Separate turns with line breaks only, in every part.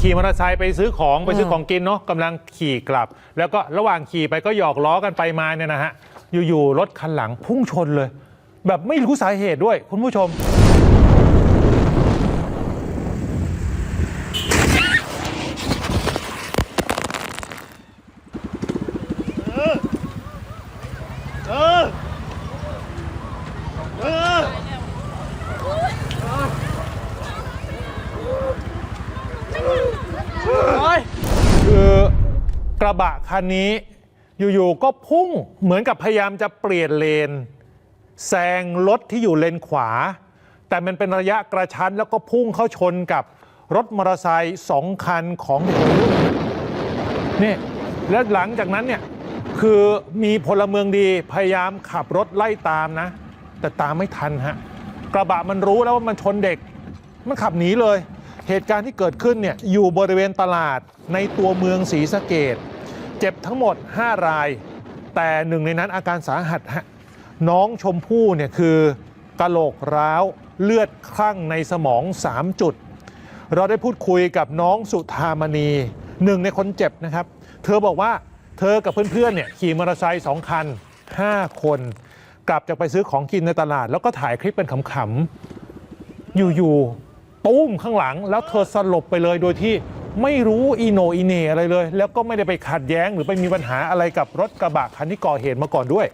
ขี่มอเตอร์ไซค์ไปซื้อของไปซื้อของกินเนาะกำลังขี่กลับ แล้วก็ระหว่างขี่ไปก็หยอกล้อกันไปมาเนี่ยนะฮะอยู่ๆรถคันหลังพุ่งชนเลย แบบไม่รู้สาเหตุด้วยคุณผู้ชม คือ กระบะคันนี้อยู่ๆก็พุ่งเหมือนกับพยายามจะเปลี่ยนเลนแซงรถที่อยู่เลนขวา แต่มันเป็นระยะกระชั้นแล้วก็พุ่งเข้าชนกับรถมอเตอร์ไซค์สองคันของเด็กวัยรุ่นนี่แล้วหลังจากนั้นเนี่ยคือมีพลเมืองดีพยายามขับรถไล่ตามนะ แต่ตามไม่ทันฮะกระบะมันรู้แล้วว่ามันชนเด็ก มันขับหนีเลย เหตุการณ์ที่เกิดขึ้นเนี่ยอยู่บริเวณตลาดในตัวเมืองศรีสะเกดเจ็บทั้งหมด 5 ราย แต่หนึ่งในนั้นอาการสาหัสฮะน้องชมพู่เนี่ยคือกะโหลกร้าวเลือดคลั่งในสมอง 3 จุด เราได้พูดคุยกับน้องสุธามณีหนึ่งในคนเจ็บนะครับ เธอบอกว่าเธอกับเพื่อนๆเนี่ยขี่มอเตอร์ไซค์สองคัน 5 คน กลับจากไปซื้อของกินในตลาด แล้วก็ถ่ายคลิปเป็นขำๆอยู่ๆ ตุ้มข้างหลัง แล้วเธอสลบไปเลยโดยที่ไม่รู้อีโนอีเนอะไรเลย แล้วก็ไม่ได้ไปขัดแย้งหรือไปมีปัญหาอะไรกับรถกระบะคันที่ก่อเหตุมาก่อนด้วย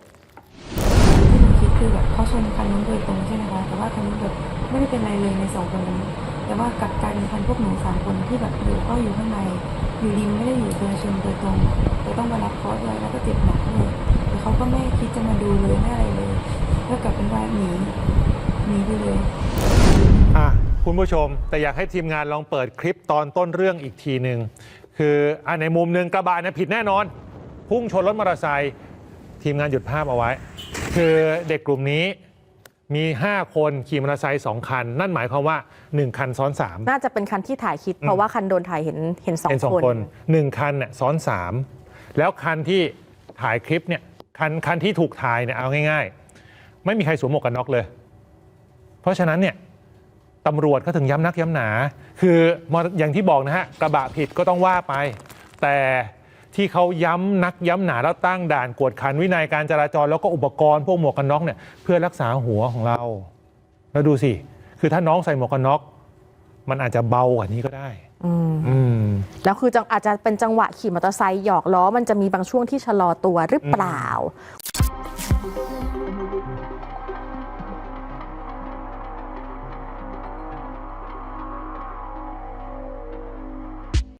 ที่หนูคิดคือแบบเขาชนคันนู้นโดยตรงใช่ไหมคะแต่ว่าคันนี้แบบไม่ได้เป็นอะไรเลยในสองคนนั้นแต่ว่ากับกายเป็นคันพวกหนูสามคนที่แบบอยู่ก็อยู่ข้างในอยู่ริมไม่ได้อยู่โดยชนโดยตรงแต่ต้องมารับเคราะห์ด้วยแล้วก็เจ็บหนักด้วยแต่เขาก็ไม่คิดจะมาดูเลยไม่อะไรเลย แล้วกลับเป็นว่าหนีหนีไปเลย
คุณผู้ชม แต่อยากให้ทีมงานลองเปิดคลิปตอนต้นเรื่องอีกทีหนึ่งคืออะในมุมหนึ่งกระบะเนี่ยผิดแน่นอน พุ่งชนรถมอเตอร์ไซค์ทีมงานหยุดภาพเอาไว้ คือเด็กกลุ่มนี้มี 5 คนขี่มอเตอร์ไซค์2คัน นั่นหมายความว่า 1 คันซ้อน 3
น่าจะเป็นคันที่ถ่ายคลิปเพราะว่าคันโดนถ่ายเห็นเห็นสอง
เป็นสอง
คน
คนหนึ่งคันเนี่ยซ้อนสามแล้วคันที่ถ่ายคลิปเนี่ยคันคันที่ถูกถ่ายเนี่ยเอาง่าย ๆ ไม่มีใครสวมหมวกกันน็อกเลย เพราะฉะนั้นเนี่ย ตำรวจก็ถึงย้ำนักย้ำหนา คือมออย่างที่บอกนะฮะกระบะผิดก็ต้องว่าไป แต่ที่เขาย้ำนักย้ำหนาแล้วตั้งด่านกวดขันวินัยการจราจรแล้วก็อุปกรณ์พวกหมวกกันน็อกเนี่ยเพื่อรักษาหัวของเรา แล้วดูสิ คือถ้าน้องใส่หมวกกันน็อก มันอาจจะเบากว่านี้ก็ได้
อืม
อืม
แล้วคือจังอาจจะเป็นจังหวะขี่มอเตอร์ไซค์หยอกล้อมันจะมีบางช่วงที่ชะลอตัวหรือเปล่า